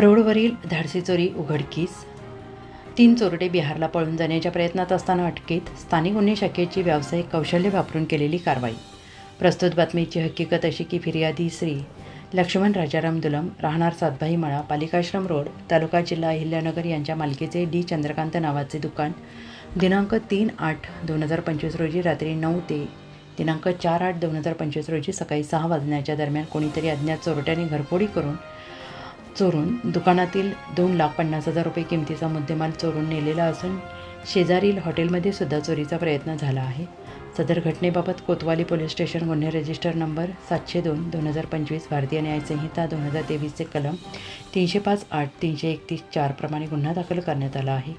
रोडवरील धाडसी चोरी उघडकीस. तीन चोरटे बिहारला पळून जाण्याच्या प्रयत्नात असताना अटकेत स्थानिक गुन्हे शाखेची व्यावसायिक कौशल्य वापरून केलेली कारवाई. प्रस्तुत बातमीची हकीकत अशी की फिर्यादी श्री लक्ष्मण राजाराम दुलम राहणार सातभाई मळा पालिकाश्रम रोड तालुका जिल्हा अहिल्यानगर यांच्या मालकीचे डी. चंद्रकांत नावाचे दुकान दिनांक तीन आठ दोन हजार पंचवीस रोजी रात्री नऊ ते दिनांक चार आठ दोन हजार पंचवीस रोजी सकाळी सहा वाजण्याच्या दरम्यान कोणीतरी अज्ञात चोरट्याने घरफोडी करून चोरून दुकानातील दोन लाख पन्नास हजार रुपये किमतीचा मुद्देमाल चोरून नेलेला असून शेजारील हॉटेलमध्ये सुद्धा चोरीचा प्रयत्न झाला आहे. सदर घटनेबाबत कोतवाली पोलीस स्टेशन गुन्हे रजिस्टर नंबर सातशे दोन दोन हजार पंचवीस भारतीय न्यायसंहिता दोन हजार तेवीसचे कलम तीनशे पाच आठ तीनशे एकतीस चारप्रमाणे गुन्हा दाखल करण्यात आला आहे.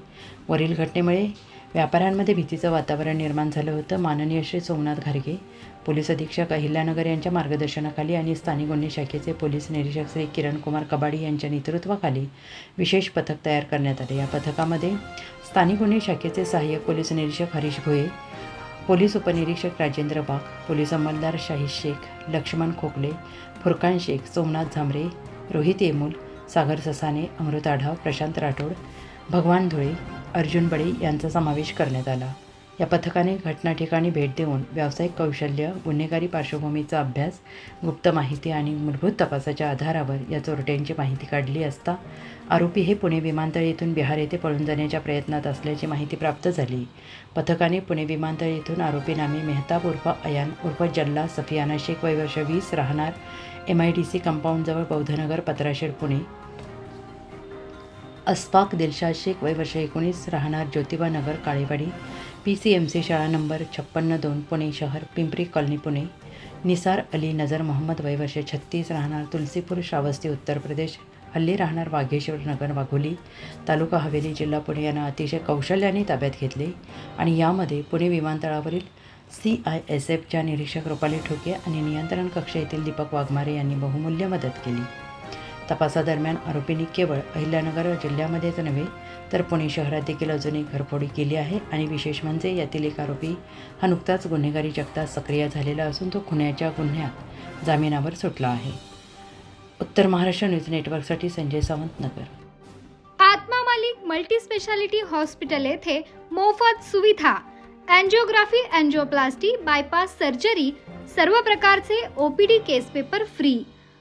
वरील घटनेमुळे व्यापाऱ्यांमध्ये भीतीचं वातावरण निर्माण झालं होतं. माननीय श्री सोमनाथ घारगे पोलीस अधीक्षक अहिल्यानगर यांच्या मार्गदर्शनाखाली आणि स्थानिक गुन्हे शाखेचे पोलीस निरीक्षक श्री किरण कुमार कबाडी यांच्या नेतृत्वाखाली विशेष पथक तयार करण्यात आले. या पथकामध्ये स्थानिक गुन्हे शाखेचे सहाय्यक पोलीस निरीक्षक हरीश भोये पोलीस उपनिरीक्षक राजेंद्र बाग पोलीस अंमलदार शाहीद शेख लक्ष्मण खोकले फुरकान शेख सोमनाथ झांबरे रोहित येमूल सागर ससाने अमृत आढाव प्रशांत राठोड भगवान धुळे अर्जुन बडे यांचा समावेश करण्यात आला. या पथकाने घटना ठिकाणी भेट देऊन व्यावसायिक कौशल्य गुन्हेगारी पार्श्वभूमीचा अभ्यास गुप्त माहिती आणि मूलभूत तपासाच्या आधारावर या चोरट्यांची माहिती काढली असता आरोपी हे पुणे विमानतळ येथून बिहार येथे पळून जाण्याच्या प्रयत्नात असल्याची माहिती प्राप्त झाली. पथकाने पुणे विमानतळ येथून आरोपी नामी मेहताब उर्फ अयान उर्फ जल्ला सफियाना शेख वय वर्ष वीस राहणार एम आय डी सी कंपाऊंडजवळ बौद्धनगर पत्राशेड पुणे अस्पाक दिलशाद शेख वय वर्ष एकोणीस राहणार Jyotiba Nagar Kalewadi. P C M C शाळा नंबर छप्पन्न दोन पुणे शहर पिंपरी कॉलनी पुणे. निसार अली नजर मोहम्मद वय वर्ष छत्तीस राहणार तुलसीपूर श्रावस्ती उत्तर प्रदेश. हल्ली राहणार वाघेश्वर नगर वाघोली. तालुका हवेली जिल्हा पुणे यांना अतिशय कौशल्याने ताब्यात घेतले. आणि यामध्ये पुणे विमानतळावरील सी आय एस एफच्या निरीक्षक रुपाली ठोके आणि नियंत्रण कक्ष येथील दीपक वाघमारे यांनी बहुमूल्य मदत केली. तपासादरम्यान आरोपींनी केवळ अहिल्यानगर जिल्ह्यामध्येच नव्हे तर पुणे शहरात देखील अजून एक घरफोडी केली आहे आणि विशेष म्हणजे यातील एक आरोपी हा नुकताच गुन्हेगारी जगतात सक्रिय झालेला असून तो खुन्याच्या गुन्ह्यात जामिनावर सुटला आहे. उत्तर महाराष्ट्र न्यूज नेटवर्कसाठी Sanjay Sawant Nagar. Atma Malik multi speciality hospital येथे मोफत सुविधा अँजिओग्राफी अँजिओप्लास्टी बायपास सर्जरी सर्व प्रकारचे OPD case paper free.